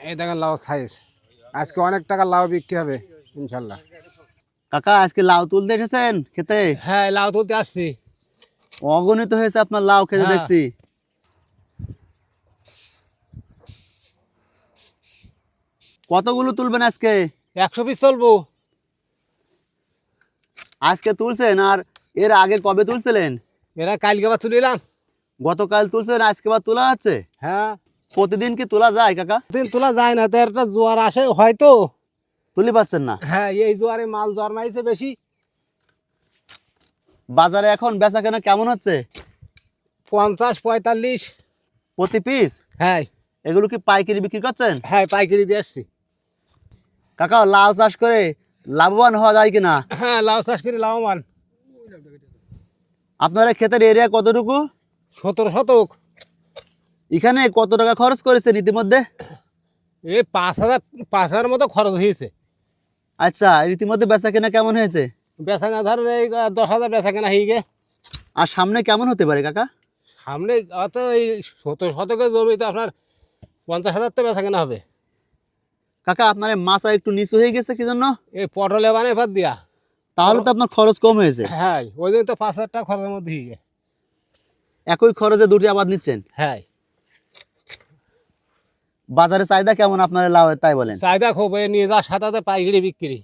এই দেখেন লাউ সাইজ আজকে অনেক টাকা লাউ বিক্রি হবে ইনশাল্লাহ। কাকা আজকে লাউ তুলতে এসেছেন খেতে? হ্যাঁ লাউ তুলতে আসছি। অগণিত হয়েছে আপনার লাউ খেতে হ্যাঁ। দেখছি। কতগুলো তুলবেন আজকে? একশো পিস চলবো আজকে তুলছেন আর এর আগে কবে তুলছিলেন? এরা কালকে আবার তুলিলাম গতকাল তুলছেন আজকে আবার তোলা আছে হ্যাঁ। প্রতিদিন কি তোলা যায় কাকা? দিন তোলা যায় না তো একটা জোয়ার আসে হয়তো। তুলি পাচ্ছেন না? হ্যাঁ এই জোয়ারে মাল জন্মাইছে বেশি। বাজারে এখন বেচা কেনা কেমন হচ্ছে? পঞ্চাশ পঁয়তাল্লিশ। প্রতি পিস? হ্যাঁ। এগুলো কি পাইকারি বিক্রি করছেন? হ্যাঁ পাইকারি দিয়ে আসছি। কাকা লাউ চাষ করে লাভবান হওয়া যায় কিনা? হ্যাঁ লাউ চাষ করে লাভবান। আপনারা ক্ষেতের এরিয়া কতটুকু? সতেরো শতক। এখানে কত টাকা খরচ করেছেন ইতিমধ্যে? এ পাঁচ হাজার পাঁচ হাজার মতো খরচ হয়েছে। আচ্ছা ইতিমধ্যে বেচা কেনা কেমন হয়েছে? বেচাকেনা ধরেন এই দশ হাজার বেচাকেনা হয়ে গে আর সামনে কেমন হতে পারে কাকা? সামনে অত এই সতেরো শতকের জমিতে আপনার পঞ্চাশ হাজার তো বেচাকেনা হবে। কাকা আপনার মাছা একটু নিচু হয়ে গেছে কি জন্য? এই পটলে বানায় এবার দিয়া। তাহলে তো আপনার খরচ কম হয়েছে। হ্যাঁ ওই জন্য তো পাঁচ হাজার টাকা খরচের মধ্যে একই খরচে দুটি আবাদ নিচ্ছেন? হ্যাঁ। বাজারে চাহিদা কেমন আপনার লাউ তাই বলেন? চাহিদা খুব নিয়ে যা সাতাতে পাইকারি বিক্রি।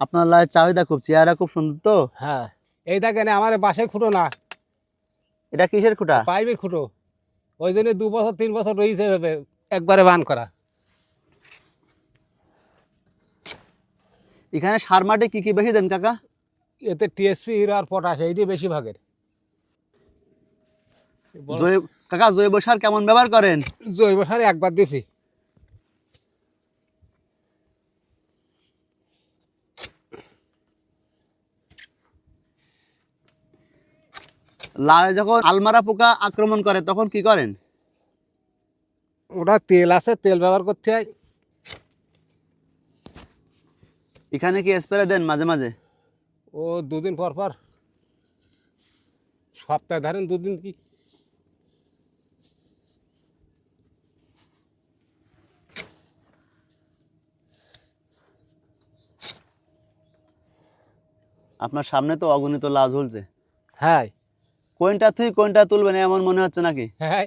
আপনার লাউয়ের চাহিদা খুব চেহারা খুব সুন্দর তো? হ্যাঁ এই দেখেন আমার বাসের খুঁটো না। এটা কিসের খুঁটা? পাইপের খুঁটো। ওই জন্য দু বছর তিন বছর রয়েছে এভাবে একবারে বান করা। এখানে সার মাটি কি কি বেশি দেন কাকা? এতে টিএসপি আর পটাশ এইটি বেশি ভাগের কাকা জৈব সার কেমন ব্যবহার করেন? জৈব সার একবার দিছি। লাউ যখন আলমারা পোকা আক্রমণ করে তখন কি করেন? ওটা তেল আছে তেল ব্যবহার করতে হয়। এখানে কি স্প্রে দেন মাঝে মাঝে? ও দুদিন পর পর। সপ্তাহে ধরেন দুদিন কি আপনার সামনে তো অগণিত লাউ ঝুলছে হ্যাঁ। কোনটা তুই কোনটা তুলবেন এমন মনে হচ্ছে নাকি? হ্যাঁ।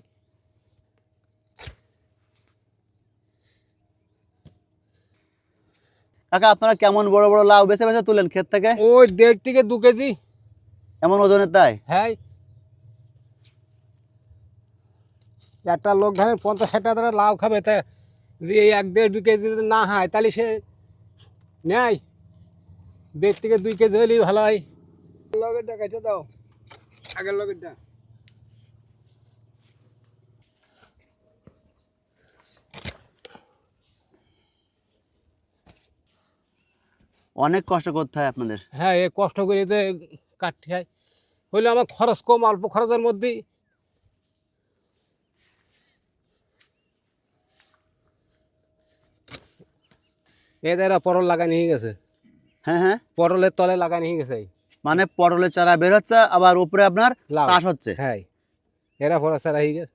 কাকা আপনারা কেমন বড় বড় লাউ বেছে বেছে তুলেন ক্ষেত থেকে? ওই দেড় থেকে দু কেজি। এমন ওজনের তাই? হ্যাঁ। একটা লোক ধরেন পঞ্চাশ ষাট টাকা লাউ খাবে তা যে এই এক দেড় দু কেজি যদি না হয় তাহলে সে নেয়। দেড় থেকে দুই কেজি হলেই ভালো হয়। লগেরটা কেটে দাও। আগের লগেরটা। অনেক কষ্ট করতে হয় আপনাদের। হ্যাঁ এ কষ্ট করে এতে কাটতে হয়। হইলে আমার খরচ কম অল্প খরচের মধ্যেই। এদের পরল লাগানি হয়ে গেছে। হ্যাঁ হ্যাঁ। পটলের তলে লাগানি নিয়ে গেছে। মানে পটলের চারা বের হচ্ছে আবার উপরে আপনার চাষ হচ্ছে। হ্যাঁ। এরা ফরা চারা হয়ে গেছে।